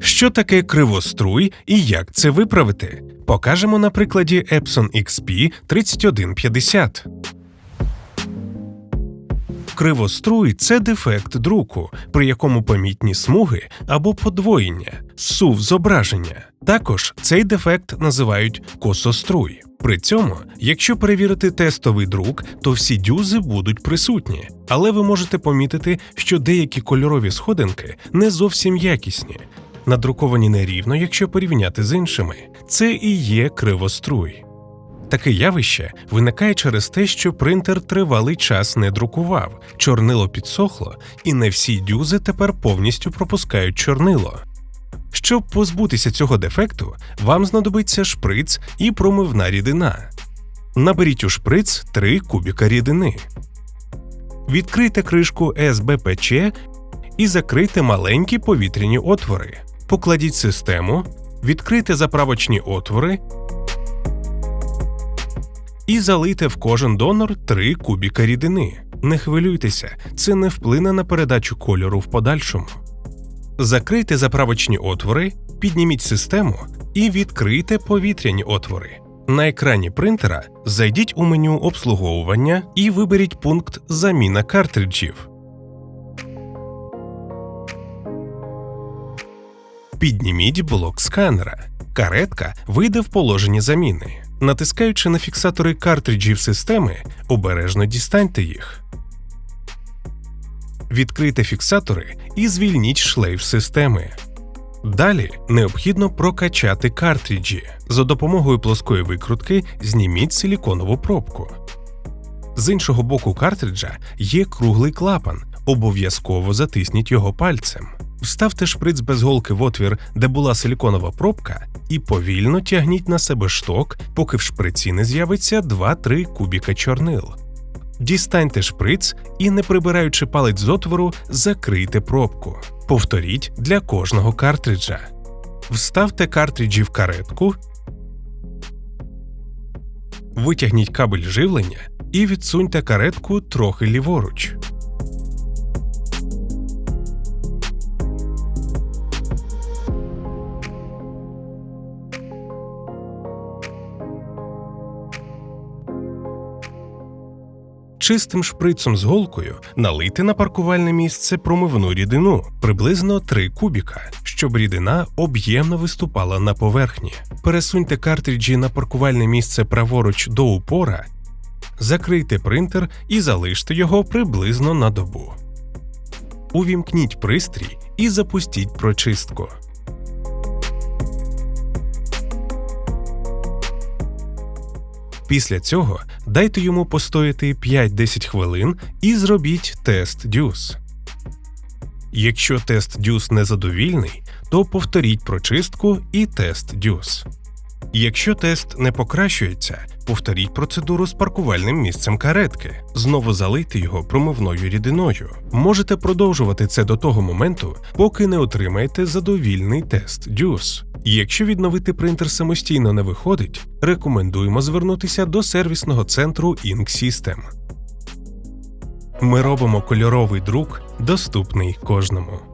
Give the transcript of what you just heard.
Що таке кривоструй і як це виправити? Покажемо на прикладі Epson XP 3150. Кривоструй це дефект друку, при якому помітні смуги або подвоєння, сув зображення. Також цей дефект називають косоструй. При цьому, якщо перевірити тестовий друк, то всі дюзи будуть присутні, але ви можете помітити, що деякі кольорові сходинки не зовсім якісні, надруковані нерівно, якщо порівняти з іншими. Це і є кривоструй. Таке явище виникає через те, що принтер тривалий час не друкував, чорнило підсохло, і не всі дюзи тепер повністю пропускають чорнило. Щоб позбутися цього дефекту, вам знадобиться шприц і промивна рідина. Наберіть у шприц 3 кубіка рідини. Відкрийте кришку СБПЧ і закрийте маленькі повітряні отвори. Покладіть систему, відкрийте заправочні отвори і залийте в кожен донор 3 кубіка рідини. Не хвилюйтеся, це не вплине на передачу кольору в подальшому. Закрийте заправочні отвори, підніміть систему і відкрийте повітряні отвори. На екрані принтера зайдіть у меню обслуговування і виберіть пункт Заміна картриджів. Підніміть блок сканера. Каретка вийде в положенні заміни. Натискаючи на фіксатори картриджів системи, обережно дістаньте їх. Відкрийте фіксатори і звільніть шлейф системи. Далі необхідно прокачати картриджі. За допомогою плоскої викрутки зніміть силіконову пробку. З іншого боку картриджа є круглий клапан. Обов'язково затисніть його пальцем. Вставте шприц без голки в отвір, де була силіконова пробка, і повільно тягніть на себе шток, поки в шприці не з'явиться 2-3 кубіка чорнил. Дістаньте шприц і, не прибираючи палець з отвору, закрийте пробку. Повторіть для кожного картриджа. Вставте картриджі в каретку, витягніть кабель живлення і відсуньте каретку трохи ліворуч. Чистим шприцом з голкою налийте на паркувальне місце промивну рідину приблизно 3 кубіка, щоб рідина об'ємно виступала на поверхні. Пересуньте картриджі на паркувальне місце праворуч до упора, закрийте принтер і залиште його приблизно на добу. Увімкніть пристрій і запустіть прочистку. Після цього дайте йому постояти 5-10 хвилин і зробіть тест дюс. Якщо тест дюс незадовільний, то повторіть прочистку і тест дюс. Якщо тест не покращується, повторіть процедуру з паркувальним місцем каретки, знову залийте його промивною рідиною. Можете продовжувати це до того моменту, поки не отримаєте задовільний тест дюс. Якщо відновити принтер самостійно не виходить, рекомендуємо звернутися до сервісного центру Ink System. Ми робимо кольоровий друк доступний кожному.